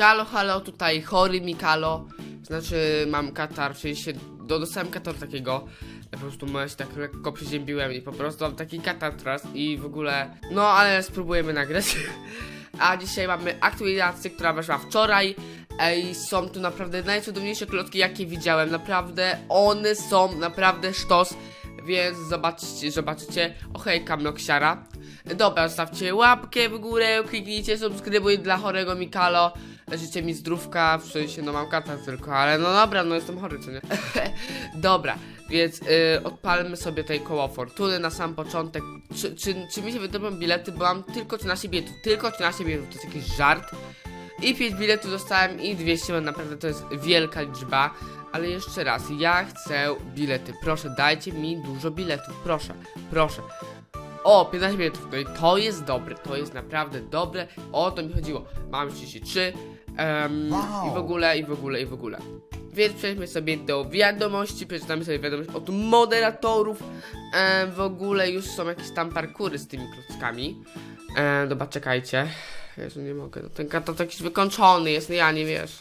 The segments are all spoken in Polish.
Halo, halo, tutaj chory Mikalo. Znaczy, mam katar, w sensie, do, dostałem katar takiego. Ja po prostu ja się tak lekko przeziębiłem i po prostu mam taki katar teraz i w ogóle. No, ale spróbujemy nagrać. A dzisiaj mamy aktualizację, która weszła wczoraj. Ej, są tu naprawdę najcudowniejsze klocki, jakie widziałem. Naprawdę, one są naprawdę sztos. Więc zobaczcie, zobaczycie. Okej, Kamloksiara. Dobra, zostawcie łapkę w górę, kliknijcie subskrybuj dla chorego Mikalo. Życzę mi zdrówka, w sensie, no mam katar tylko, ale no dobra, no jestem chory, co nie? dobra, więc y, odpalmy sobie tutaj koło fortuny na sam początek. Czy, czy, czy mi się wydobią bilety, bo mam tylko 13 biletów, tylko 13 biletów, to jest jakiś żart. I 5 biletów dostałem i 200, bo naprawdę to jest wielka liczba. Ale jeszcze raz, ja chcę bilety. Proszę, dajcie mi dużo biletów. Proszę, proszę. O, 15 biletów. No i to jest dobre, to jest naprawdę dobre. O to mi chodziło. Mam 33. em, Wow. I w ogóle, i w ogóle, i w ogóle. Więc przejdźmy sobie do wiadomości. Przeczytamy sobie wiadomość od moderatorów. W ogóle już są jakieś tam parkury z tymi klockami. E, dobra, czekajcie. Jezu, nie mogę. Ten katat jakiś wykończony jest, no ja nie wiesz.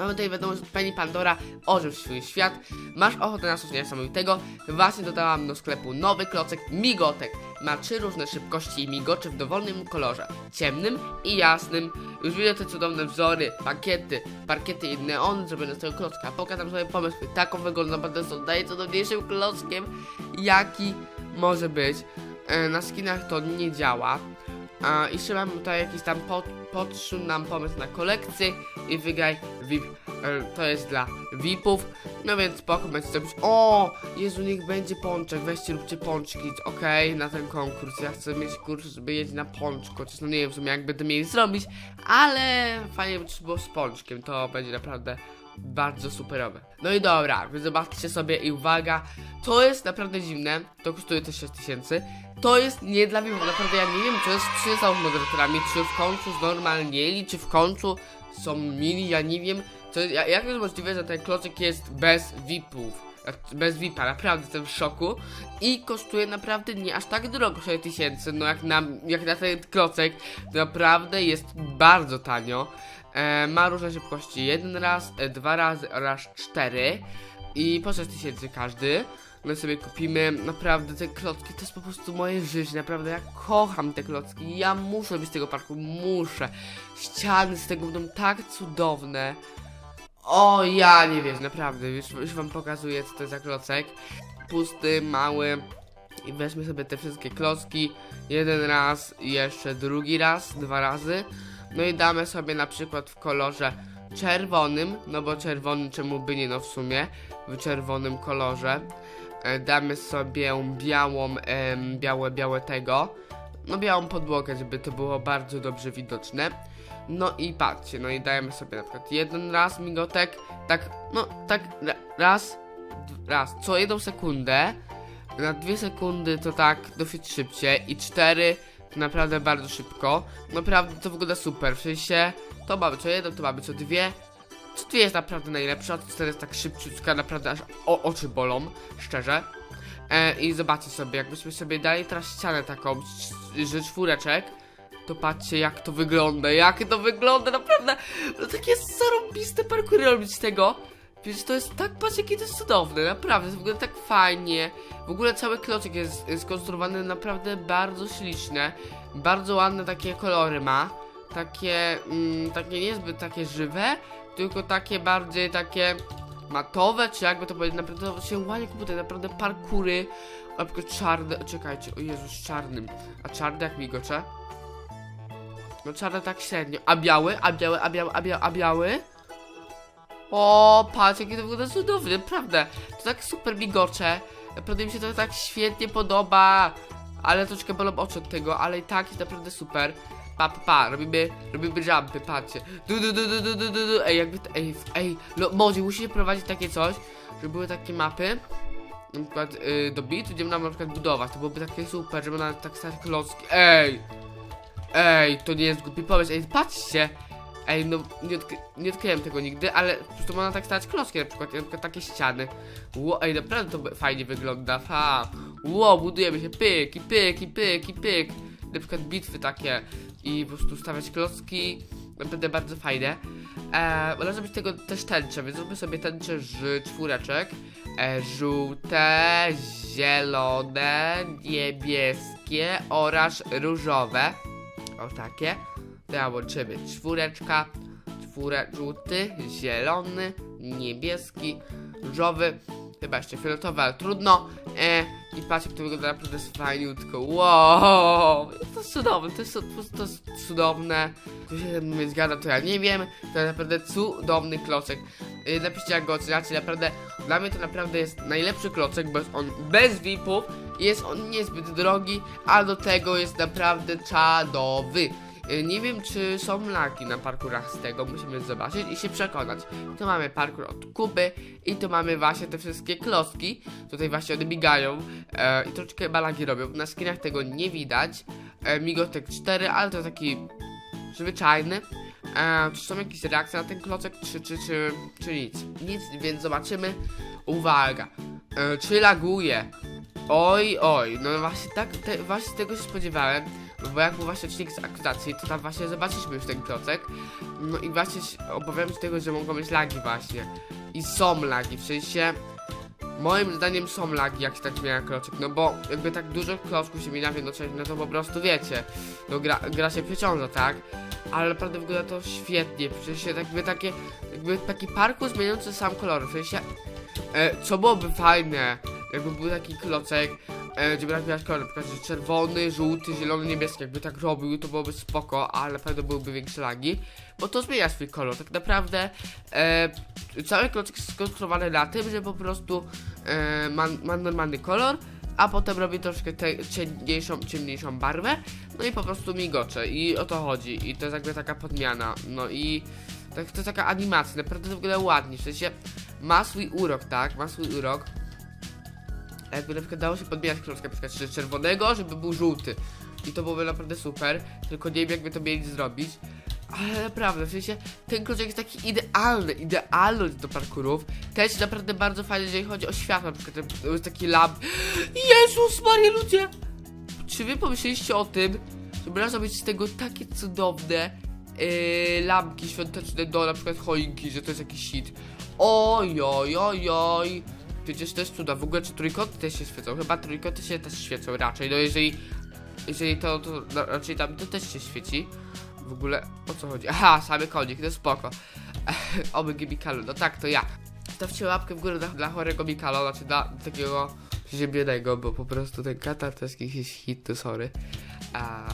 Mamy tutaj wiadomość od Penny Pandora, ożyw swój świat. Masz ochotę na coś niesamowitego? Właśnie dodałam do sklepu nowy klocek Migotek. Ma trzy różne szybkości i migocze w dowolnym kolorze. Ciemnym i jasnym. Już widzę te cudowne wzory, pakiety, parkiety i neony zrobione z tego klocka. Pokażę sobie pomysł. Taką wygląda naprawdę są najcudowniejszym klockiem, jaki może być. E, Na skinach to nie działa. I mam tutaj jakiś tam pod, podszł nam pomysł na kolekcję i wygraj VIP. E, to jest dla VIPów. No więc spoko, będzie zrobić. O! Jezu, niech będzie pączek. Weźcie, róbcie pączki. Okej, na ten konkurs. Ja chcę mieć kurs, żeby jeść na pączku. Chociaż no nie wiem w sumie jak będę mieli zrobić, ale fajnie by było z pączkiem. To będzie naprawdę bardzo superowe. No i dobra, wy zobaczcie sobie i uwaga, to jest naprawdę dziwne, to kosztuje też 6000, to jest nie dla VIP, naprawdę ja nie wiem, co jest czy są moderatorami, czy w końcu znormalnieli, czy w końcu są mili, ja nie wiem, co, ja- jak jest możliwe, że ten klocek jest bez VIPów, bez VIPa, naprawdę jestem w szoku i kosztuje naprawdę nie aż tak drogo 6000, no jak na, jak na ten klocek, naprawdę jest bardzo tanio. E, ma różne szybkości. Jeden raz, e, dwa razy oraz cztery. I po 6000 każdy. My sobie kupimy naprawdę te klocki. To jest po prostu moje życie. Naprawdę ja kocham te klocki. Ja muszę być z tego parku. Muszę. Ściany z tego będą tak cudowne. O, ja nie wiem, naprawdę. Już, już wam pokazuję, co to jest za klocek. Pusty, mały. I weźmy sobie te wszystkie klocki. Jeden raz jeszcze drugi raz, dwa razy. No i damy sobie na przykład w kolorze czerwonym, no bo czerwony czemu by nie no w sumie, w czerwonym kolorze. E, damy sobie białą, em, białe, białe tego, no białą podłogę, żeby to było bardzo dobrze widoczne. No i patrzcie, no i dajemy sobie na przykład jeden raz migotek, tak, no tak ra- raz, raz, co jedną sekundę, na dwie sekundy to tak dosyć szybciej i cztery naprawdę bardzo szybko. Naprawdę to wygląda super, w sensie to mamy co jedno, to mamy co dwie. Co dwie jest naprawdę najlepsza, to cztery jest tak szybciutka, naprawdę aż o, oczy bolą, szczerze. E, I zobaczcie sobie, jakbyśmy sobie dali teraz ścianę taką, że czwóreczek, to patrzcie jak to wygląda, jak to wygląda, naprawdę, no takie zarąbiste parkury robić z tego. Wiesz, to jest tak, patrz jakie to jest cudowne, naprawdę, to wygląda tak fajnie. W ogóle cały klocek jest jest skonstruowany naprawdę bardzo śliczne. Bardzo ładne takie kolory ma. Takie, mm, takie niezbyt takie żywe, tylko takie bardziej takie matowe, czy jakby to powiedzieć, naprawdę się ładnie kupuje, naprawdę parkury. Na czarne, czekajcie, o Jezus, czarnym. A czarny jak migocze? No czarne tak średnio. A biały? A biały, a biały, a biały, a biały? O, patrz, jakie to wygląda cudownie, naprawdę. To tak super migocze. Naprawdę mi się to tak świetnie podoba. Ale troszkę bolą oczy od tego, ale i tak jest naprawdę super. Pa, pa, pa, robimy, robimy jumpy, patrzcie. Du, du, du, du, du, du, du. Ej, jakby, to- ej, ej, no, może musicie prowadzić takie coś, żeby były takie mapy. Na przykład y, do bit, gdzie nam na przykład budować. To byłoby takie super, żeby na tak stać klocki. Ej! Ej, to nie jest głupi pomysł. Ej, patrzcie! Ej, no nie, nie odkryłem tego nigdy, ale po prostu można tak stać klocki na przykład, na przykład takie ściany. Ło, ej, naprawdę to fajnie wygląda, fa. Ło, budujemy się pyk i pyk i pyk i pyk. Na przykład bitwy takie, i po prostu stawiać klocki. Naprawdę bardzo fajne. E, można zrobić tego też tęcze, więc zróbmy sobie tęcze z czwóreczek. E, żółte, zielone, niebieskie oraz różowe. O takie. Teraz łączymy czwóreczka, czwóre, żółty, zielony, niebieski, różowy, chyba jeszcze fioletowy, ale trudno. E, I patrz, jak to wygląda naprawdę fajniutko. Wow! To jest cudowne, to jest, to, jest cudowne. Tu się ze mną nie zgadza, to ja nie wiem. To jest naprawdę cudowny klocek. E, napiszcie, jak go oceniacie. Naprawdę, dla mnie to naprawdę jest najlepszy klocek, bo jest on bez VIP-ów. Jest on niezbyt drogi, a do tego jest naprawdę czadowy. Y, Nie wiem, czy są laki na parkurach z tego, musimy zobaczyć i się przekonać. Tu mamy parkur od Kuby i tu mamy właśnie te wszystkie klocki. Tutaj właśnie one migają e, i troszeczkę balagi robią. Na skinach tego nie widać. E, Migotek 4, ale to taki zwyczajny. E, czy są jakieś reakcje na ten klocek, czy, czy, czy, czy nic? Nic, więc zobaczymy. Uwaga, e, czy laguje? Oj, oj, no właśnie tak, te, właśnie tego się spodziewałem. No bo jak był właśnie odcinek z aktywacji, to tam właśnie zobaczyliśmy już ten klocek. No i właśnie obawiam się tego, że mogą być lagi właśnie. I są lagi, w sensie... Moim zdaniem są lagi, jak się tak zmienia klocek, no bo jakby tak dużo klocków się mienia w jednocześnie, no to po prostu wiecie, no gra, gra się przeciąża, tak? Ale naprawdę wygląda to świetnie, w sensie jakby takie, jakby taki parkour zmieniający sam kolor, w sensie, e, co byłoby fajne, jakby był taki klocek, e, gdzie by tak miałeś kolor, na przykład czerwony, żółty, zielony, niebieski, jakby tak robił, to byłoby spoko, ale na pewno byłyby większe lagi, bo to zmienia swój kolor, tak naprawdę e, cały klocek jest skonstruowany na tym, że po prostu e, ma, ma normalny kolor, a potem robi troszkę te, ciemniejszą, ciemniejszą barwę, no i po prostu migocze. I o to chodzi. I to jest jakby taka podmiana, no i tak, to jest taka animacja, naprawdę to wygląda ładnie, w sensie ma swój urok, tak, ma swój urok, jakby na przykład dało się podbijać klocka, na przykład z czerwonego, żeby był żółty. I to byłoby naprawdę super, tylko nie wiem jakby to mieli zrobić. Ale naprawdę, w sensie ten klocek jest taki idealny, idealny do parkurów. Też naprawdę bardzo fajny, jeżeli chodzi o światło, na przykład to jest taki lamp. Jezus Maria, ludzie! Czy wy pomyśleliście o tym, że można zrobić z tego takie cudowne yy, lampki świąteczne do na przykład choinki, że to jest jakiś hit. Oj, oj, oj, oj. Przecież też cuda. W ogóle czy trójkąty też się świecą? Chyba trójkąty się też świecą raczej. No jeżeli, jeżeli to, to no, raczej tam to też się świeci. W ogóle o co chodzi? Aha, samy konik, no spoko. Omyg Mikalo, no tak, to ja. Stawcie łapkę w górę dla, dla chorego Mikalo, znaczy dla takiego ziemionego, bo po prostu ten katar to jest jakiś hit, to sorry. A,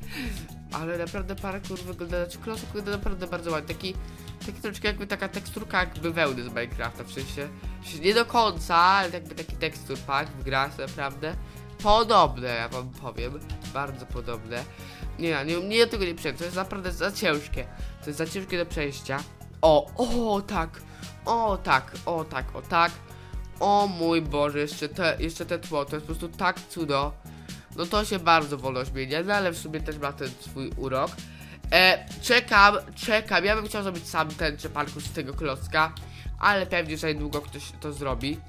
ale naprawdę parkour wygląda, znaczy klocek wygląda naprawdę bardzo ładnie. Taki, taki troszeczkę jakby taka teksturka jakby wełny z Minecrafta, w sensie nie do końca, ale jakby taki tekstur pack w grach naprawdę. Podobne, ja wam powiem, bardzo podobne. Nie, nie, nie tego nie przejdę, to jest naprawdę za ciężkie. To jest za ciężkie do przejścia. O, o tak, o tak, o tak, o tak. O mój Boże, jeszcze te, jeszcze te tło, to jest po prostu tak cudo. No to się bardzo wolno zmienia, no ale w sumie też ma ten swój urok. E, czekam, czekam, ja bym chciał zrobić sam ten parkour z tego klocka, ale pewnie za niedługo ktoś to zrobi.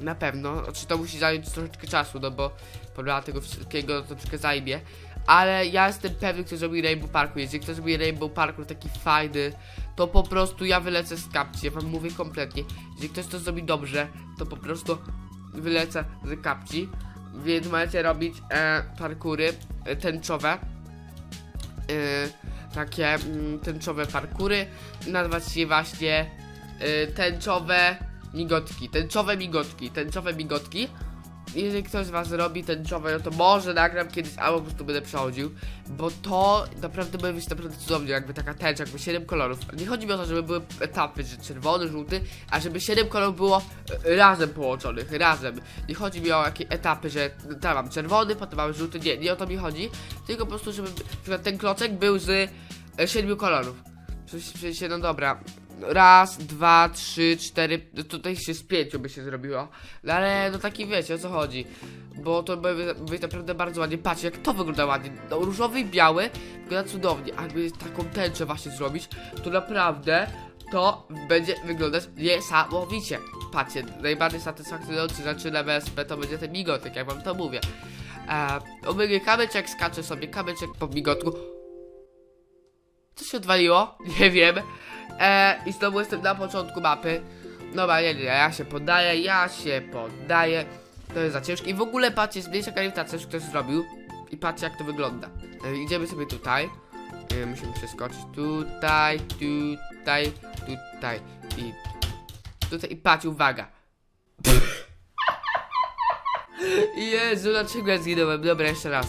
Na pewno, znaczy to musi zająć troszeczkę czasu, no bo podała tego wszystkiego to troszeczkę zajmie. Ale ja jestem pewny, kto zrobi Rainbow Parkour. Jeżeli ktoś zrobi Rainbow Parkour taki fajny, to po prostu ja wylecę z kapci. Ja wam mówię kompletnie. Jeżeli ktoś to zrobi dobrze, to po prostu wylecę z kapci. Więc możecie robić e, parkury e, tęczowe. E, takie mm, tęczowe parkury. Nazwać je właśnie e, tęczowe migotki. Tęczowe migotki. Tęczowe migotki. Jeżeli ktoś z was robi tęczowe, no to może nagram kiedyś, albo po prostu będę przechodził, bo to naprawdę będzie być naprawdę cudownie, jakby taka tęcza, jakby 7 kolorów. Nie chodzi mi o to, żeby były etapy, że czerwony, żółty, a żeby 7 kolorów było e, razem połączonych, razem. Nie chodzi mi o jakieś etapy, że tam mam czerwony, potem mam żółty, nie, nie o to mi chodzi, tylko po prostu, żeby na przykład ten klocek był z 7 kolorów. W sensie, no dobra, raz, dwa, trzy, cztery, no tutaj się z pięciu by się zrobiło, no ale no taki wiecie o co chodzi, bo to by być naprawdę bardzo ładnie, patrzcie jak to wygląda ładnie, no, różowy i biały wygląda cudownie, a jakby taką tęczę właśnie zrobić, to naprawdę to będzie wyglądać niesamowicie. Patrzcie, najbardziej satysfakcjonujący znaczy na BSP to będzie ten migotek, jak wam to mówię. E, omyję kamyczek, skaczę sobie kamyczek po migotku. Co się odwaliło? Nie wiem. E, I znowu jestem na początku mapy. Dobra, nie, nie, ja się poddaję, ja się poddaję. To jest za ciężkie. I w ogóle patrzcie, jest mniejsza grawitacja, już ktoś zrobił. I patrzcie jak to wygląda. E, idziemy sobie tutaj. E, musimy przeskoczyć tutaj, tutaj, tutaj i tutaj. I patrz, uwaga. Jezu, dlaczego ja zginąłem? Dobra, jeszcze raz.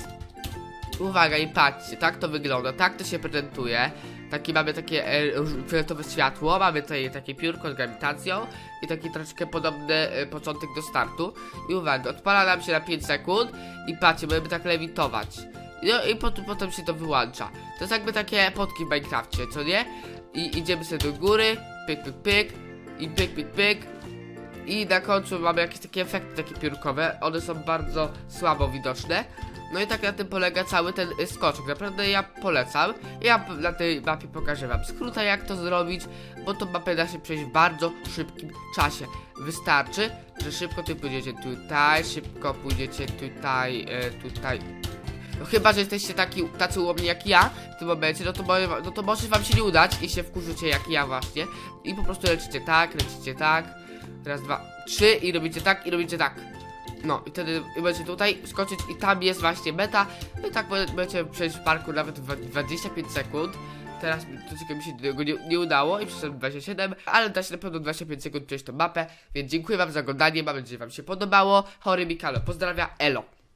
Uwaga i patrzcie, tak to wygląda, tak to się prezentuje. Taki mamy takie e, fioletowe światło, mamy tutaj takie piórko z grawitacją i taki troszkę podobny e, początek do startu. I uwaga, odpala nam się na 5 sekund i patrzcie, będziemy tak lewitować. No i potem się to wyłącza. To jest jakby takie potki w Minecrafcie, co nie? I idziemy sobie do góry, pyk, pyk, pyk i pyk, pyk, pyk. I na końcu mamy jakieś takie efekty takie piórkowe, one są bardzo słabo widoczne. No i tak na tym polega cały ten y, skoczek. Naprawdę ja polecam. Ja na tej mapie pokażę wam skróta jak to zrobić, bo to mapę da się przejść w bardzo szybkim czasie. Wystarczy, że szybko ty pójdziecie tutaj, szybko pójdziecie tutaj, e, tutaj. No chyba, że jesteście taki, tacy ułomni jak ja w tym momencie, no to, może, no to może wam się nie udać i się wkurzycie jak ja właśnie. I po prostu lecicie tak, lecicie tak. Raz, dwa, trzy i robicie tak i robicie tak. No i wtedy będziecie tutaj skoczyć i tam jest właśnie meta. No i tak będziecie przejść w parku nawet w dwa- 25 sekund. Teraz troszeczkę mi się tego nie, nie udało i przeszedłem 27, ale da się na pewno 25 sekund przejść tą mapę, więc dziękuję wam za oglądanie, mam nadzieję, że wam się podobało. Chory Mikalo, pozdrawia, elo.